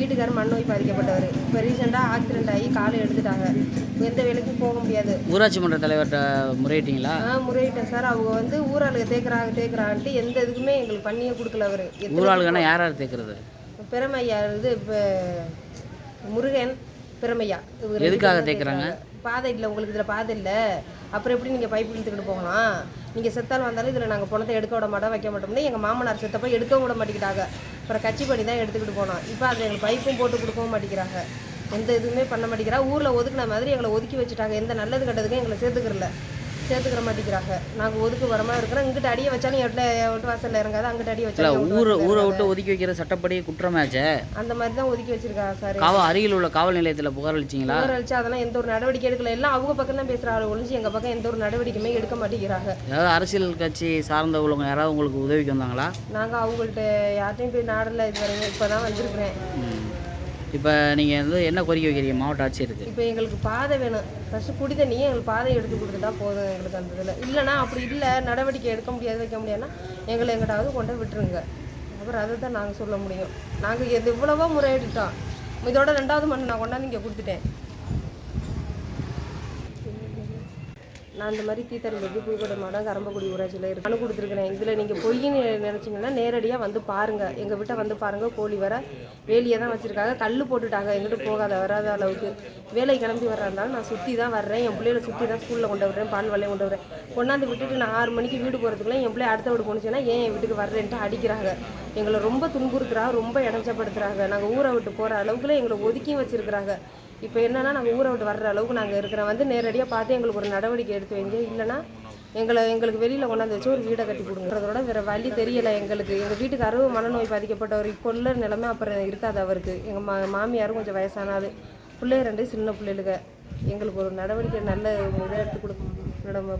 வீட்டுக்காரர் மண்ணோய் பாதிக்கப்பட்டவர். இப்போ ரீசெண்டாக ஆக்சிடென்ட் ஆகி காலை எடுத்துட்டாங்க. எந்த வேலைக்கும் போக முடியாது. ஊராட்சி மன்ற தலைவர்கிட்ட முறையிட்டீங்களா? ஆ முறையிட்டேன் சார். அவங்க வந்து ஊராளுக்கு தேக்குறாங்க தேக்குறான்ட்டு எந்த இதுக்குமே எங்களுக்கு பண்ணியே கொடுக்கல அவர். ஊராளுங்கன்னா யார் யார் தேக்கிறது? பிரமையா இது இப்போ முருகன் பிரமையா. எதுக்காக? தேக்குறாங்க. பாதை இல்லை உங்களுக்கு இதில் பாதை இல்லை. அப்புறம் எப்படி நீங்கள் பைப் இழுத்துக்கிட்டு போகலாம்? நீங்கள் செத்தாலும் வந்தாலும் இதில் நாங்கள் பணத்தை எடுக்க விட மாட்டோம் வைக்க மாட்டோம்னு எங்கள் மாமனார் செத்தப்போ எடுக்க விட மாட்டேங்கிட்டாங்க அப்புறம் கட்சி பண்ணி தான் எடுத்துக்கிட்டு போனோம். இப்போ அதை எங்களுக்கு பைப்பும் போட்டு கொடுக்கவும் மாட்டேங்கிறாங்க. எந்த இதுவுமே பண்ண மாட்டேங்கிறா. ஊரில் ஒதுக்குன மாதிரி எங்களை ஒதுக்கி வச்சுட்டாங்க. எந்த நல்லது கெட்டதுக்கும் எங்களை சேர்த்துக்கிறல சேர்த்துக்கிற மாட்டேங்கிறாங்க. நாங்கள் ஒதுக்கு வரமா இருக்கிறோம். இங்கிட்ட அடியை வச்சாலும் எட்ட விட்டு வாசலில் இறங்காது. அங்கிட்ட அடி இல்லை வச்சாலும் ஊரை ஊரை விட்டு ஒதுக்கி வைக்கிற சட்டப்படி குற்றமாச்சே? அந்த மாதிரி தான் ஒதுக்கி வச்சிருக்காங்க சார். காவல் அருகில் உள்ள காவல் நிலையத்தில் புகார் அளிச்சிங்களா? புகார் அளிச்சு அதெல்லாம் எந்த ஒரு நடவடிக்கை எடுக்கல. எல்லாம் அவங்க பக்கம் தான் பேசுறாங்க ஒழிஞ்சு எங்க பக்கம் எந்த ஒரு நடவடிக்கையுமே எடுக்க மாட்டேங்கிறாங்க. ஏதாவது அரசியல் கட்சி சார்ந்தவங்க யாராவது உங்களுக்கு உதவிக்கு வந்தாங்களா? நாங்க அவங்கள்ட்ட யார்ட்டையும் போய் நாடல இது வரைக்கும் இப்பதான் வந்திருக்கிறேன். இப்போ நீங்கள் வந்து என்ன கோரிக்கை வைக்கிறீங்க? மாவட்ட ஆட்சியருக்கு? இப்போ எங்களுக்கு பாதை வேணும். ஃபஸ்ட்டு குடி தண்ணியே எங்களுக்கு பாதை எடுத்து கொடுத்துட்டா போதும் எங்களுக்கு அந்த இதில். இல்லைன்னா அப்படி இல்லை நடவடிக்கை எடுக்க முடியாது வைக்க முடியாதுன்னா எங்களை எங்கிட்டாவது கொண்டு விட்டுருங்க. அப்புறம் அதை தான் நாங்கள் சொல்ல முடியும். நாங்கள் எது இவ்வளவோ முறையிட்டோம் இதோட ரெண்டாவது மண் நான் கொண்டாந்து இங்கே கொடுத்துட்டேன். நான் இந்த மாதிரி தீத்தரம்பட்டி புதுக்கோட்டை மாவட்டம் கரம்பக்குடி ஊராட்சியில் இருக்கு. மனு கொடுத்துருக்குறேன். இதில் நீங்கள் பொய்ன்னு நினச்சிங்கன்னா நேரடியாக வந்து பாருங்கள் எங்கள் வீட்டை வந்து பாருங்கள் கோழி வர வேலியை தான் வச்சுருக்காங்க. கல் போட்டுட்டாங்க. எங்கிட்ட போகாத வராத அளவுக்கு. வேலை கிளம்பி வர்றதுனால நான் சுற்றி தான் வர்றேன். என் பிள்ளைகளை சுற்றி தான் ஸ்கூலில் கொண்டு வர்றேன் பால் வலையை கொண்டு வரேன் கொண்டாந்து விட்டுட்டு நான் ஆறு மணிக்கு வீடு போகிறதுக்குள்ள என் பிள்ளை அடுத்த வீடு போணுச்சுன்னா ஏன் என் வீட்டுக்கு வர்றேன்ட்டு அடிக்கிறாங்க. எங்களை ரொம்ப துன்புறுத்துறாங்க ரொம்ப இடைஞ்சப்படுத்துறாங்க. நாங்கள் ஊரை விட்டு போகிற அளவுக்குள்ள எங்களை ஒதுக்கி வச்சுருக்குறாங்க. இப்போ என்னென்னா நாங்கள் ஊரை விட்டு வர்ற அளவுக்கு நாங்கள் இருக்கிறோம் வந்து நேரடியாக பார்த்து எங்களுக்கு ஒரு நடவடிக்கை எடுத்து வைங்க. இல்லைன்னா எங்களை எங்களுக்கு வெளியில் கொண்டாந்து வச்சு ஒரு வீடை கட்டி கொடுங்கறதோட வேறு வழி தெரியலை எங்களுக்கு. எங்கள் வீட்டுக்காரரும் மனநோய் பாதிக்கப்பட்டவர் இப்போ உள்ள நிலைமை அப்புறம் இருக்காது அவருக்கு. எங்கள் மா மாமியாரும் கொஞ்சம் வயசானாது பிள்ளைய ரெண்டு சின்ன பிள்ளைகளுக்கு எங்களுக்கு ஒரு நடவடிக்கை நல்ல இதை எடுத்து கொடுக்கணும். மேடம்